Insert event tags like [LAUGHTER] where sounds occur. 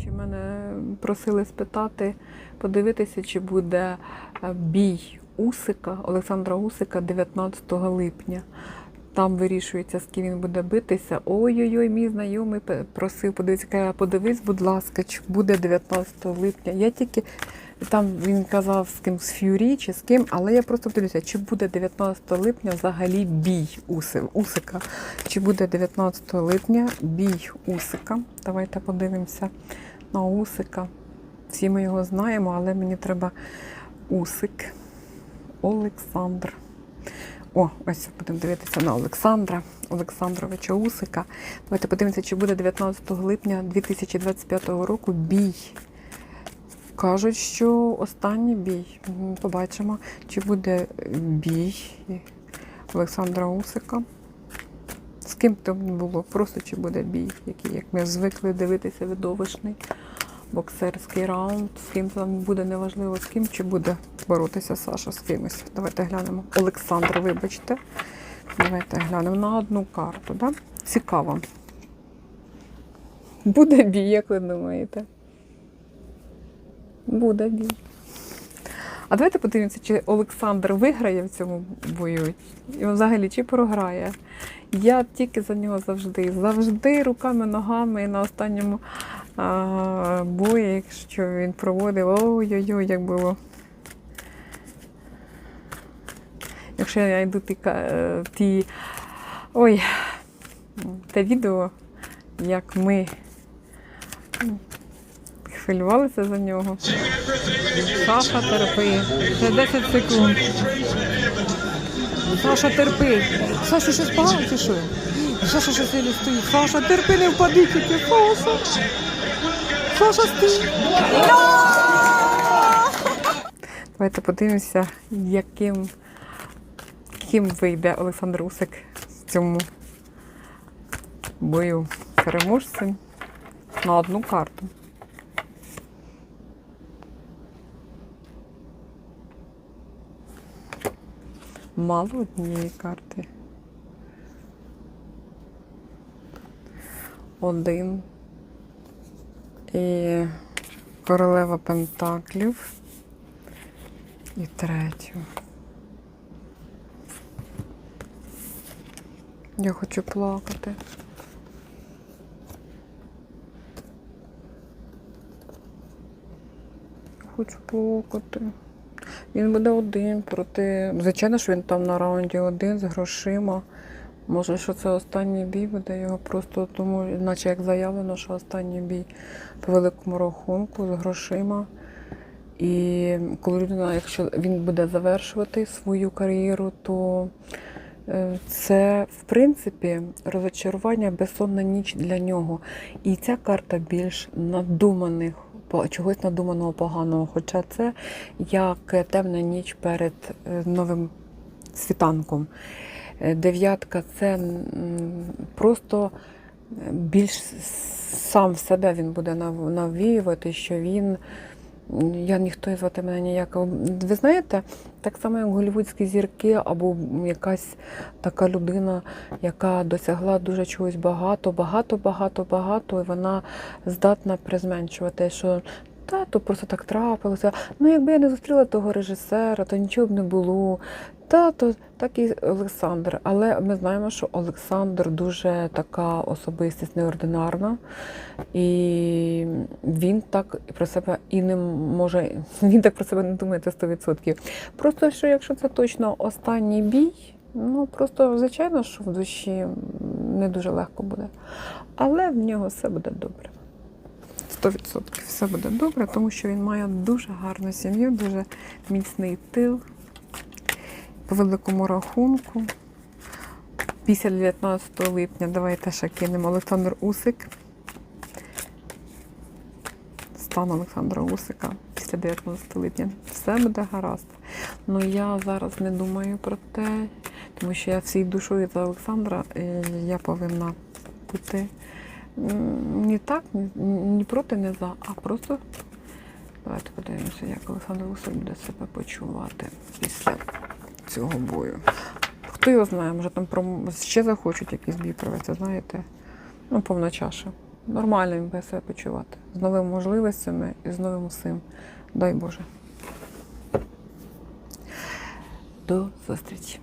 глядачі мене просили спитати, подивитися, чи буде е, бій Усика, Олександра Усика 19 липня. Там вирішується, з ким він буде битися. Ой-ой-ой, мій знайомий просив подивитися. Подивись, будь ласка, чи буде 19 липня. Я тільки там він казав з ким з Ф'юрі чи з ким, але я просто дивлюся, чи буде 19 липня взагалі бій Усика. Чи буде 19 липня бій Усика? Давайте подивимося на Усика. Всі ми його знаємо, але мені треба Усик. Олександр. О, ось будемо дивитися на Олександра, Олександровича Усика. Давайте подивимося, чи буде 19 липня 2025 року бій. Кажуть, що останній бій. Побачимо, чи буде бій Олександра Усика. З ким там не було, просто чи буде бій, який, як ми звикли дивитися, видовищний боксерський раунд, з ким там буде, неважливо з ким, чи буде боротися Саша з кимось. Давайте глянемо. Олександр, вибачте. Давайте глянемо на одну карту. Да? Цікаво. Буде бій, як ви думаєте? Буде бій. А давайте подивимося, чи Олександр виграє в цьому бою, і взагалі чи програє. Я тільки за нього завжди, завжди руками, ногами на останньому а, бої, якщо він проводив, ой-ой-ой, як було. Якщо я йду ті, е, ті ой, те відео, як ми хвилювалися за нього. Саша терпи. Ще 10 секунд. Саша терпи. Саша щось погано чи що? Саша щось не стоїть. Саша терпи, не впади тільки. Саша. Саша стій. Давайте подивимося, яким ким вийде Олександр Усик в цьому бою переможцем на одну карту. Мало однієї карти. Один. І королева Пентаклів. І третю. Я хочу плакати. Хочу плакати. Він буде один проти. Звичайно, що він там на раунді один з грошима. Може, що це останній бій буде його просто тому, наче як заявлено, що останній бій по великому рахунку з грошима. І коли людина, якщо він буде завершувати свою кар'єру, то е, це в принципі розочарування, безсонна ніч для нього. І ця карта більш надуманих, чогось надуманого поганого. Хоча це як темна ніч перед е, новим світанком. Е, Дев'ятка це просто е, більш сам в себе він буде навіювати, що він. Я ніхто звати мене ніякого. Ви знаєте, так само, як голівудські зірки, або якась така людина, яка досягла дуже чогось багато, багато, багато, багато, і вона здатна призменшувати, що та, то просто так трапилося. Ну, якби я не зустріла того режисера, то нічого б не було. Та, то так і Олександр. Але ми знаємо, що Олександр дуже така особистість неординарна, і він так про себе і не може, [LAUGHS] він так про себе не думає це 100%. Просто що якщо це точно останній бій, ну просто звичайно, що в душі не дуже легко буде. Але в нього все буде добре. 100% все буде добре, тому що він має дуже гарну сім'ю, дуже міцний тил по великому рахунку. Після 19 липня давайте ще кинемо Олександр Усик. Стан Олександра Усика після 19 липня. Все буде гаразд. Ну я зараз не думаю про те, тому що я всією душою за Олександра е, я повинна бути не так, ні проти, не за, а просто давайте подивимося, як Олександр Усик буде себе почувати після цього бою. Хто його знає, може там ще захочуть якийсь бій провести, знаєте? Ну, повна чаша. нормально він буде себе почувати. З новими можливостями і з новим усім. Дай Боже. До зустрічі.